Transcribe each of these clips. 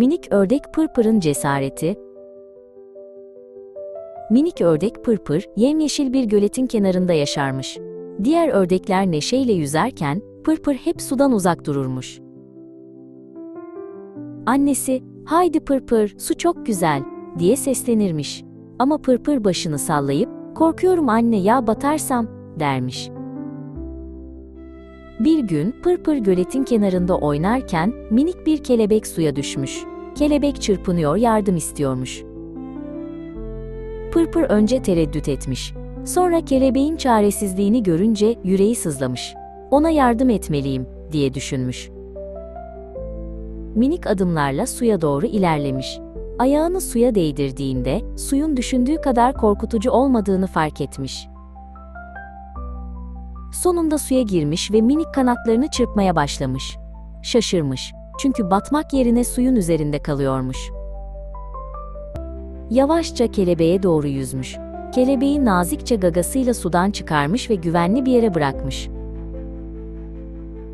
Minik ördek Pırpır'ın cesareti. Minik ördek Pırpır, yemyeşil bir göletin kenarında yaşarmış. Diğer ördekler neşeyle yüzerken, Pırpır hep sudan uzak dururmuş. Annesi, haydi Pırpır, su çok güzel, diye seslenirmiş. Ama Pırpır başını sallayıp, korkuyorum anne ya batarsam, dermiş. Bir gün Pırpır göletin kenarında oynarken minik bir kelebek suya düşmüş. Kelebek çırpınıyor, yardım istiyormuş. Pırpır önce tereddüt etmiş. Sonra kelebeğin çaresizliğini görünce yüreği sızlamış. Ona yardım etmeliyim diye düşünmüş. Minik adımlarla suya doğru ilerlemiş. Ayağını suya değdirdiğinde suyun düşündüğü kadar korkutucu olmadığını fark etmiş. Sonunda suya girmiş ve minik kanatlarını çırpmaya başlamış. Şaşırmış. Çünkü batmak yerine suyun üzerinde kalıyormuş. Yavaşça kelebeğe doğru yüzmüş. Kelebeği nazikçe gagasıyla sudan çıkarmış ve güvenli bir yere bırakmış.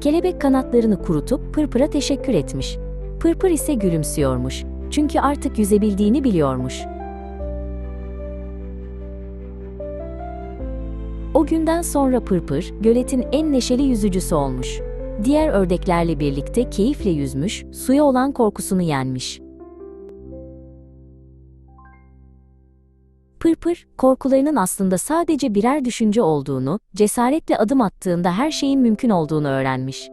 Kelebek kanatlarını kurutup Pırpır'a teşekkür etmiş. Pırpır ise gülümsüyormuş. Çünkü artık yüzebildiğini biliyormuş. O günden sonra Pırpır, göletin en neşeli yüzücüsü olmuş. Diğer ördeklerle birlikte keyifle yüzmüş, suya olan korkusunu yenmiş. Pırpır, korkularının aslında sadece birer düşünce olduğunu, cesaretle adım attığında her şeyin mümkün olduğunu öğrenmiş.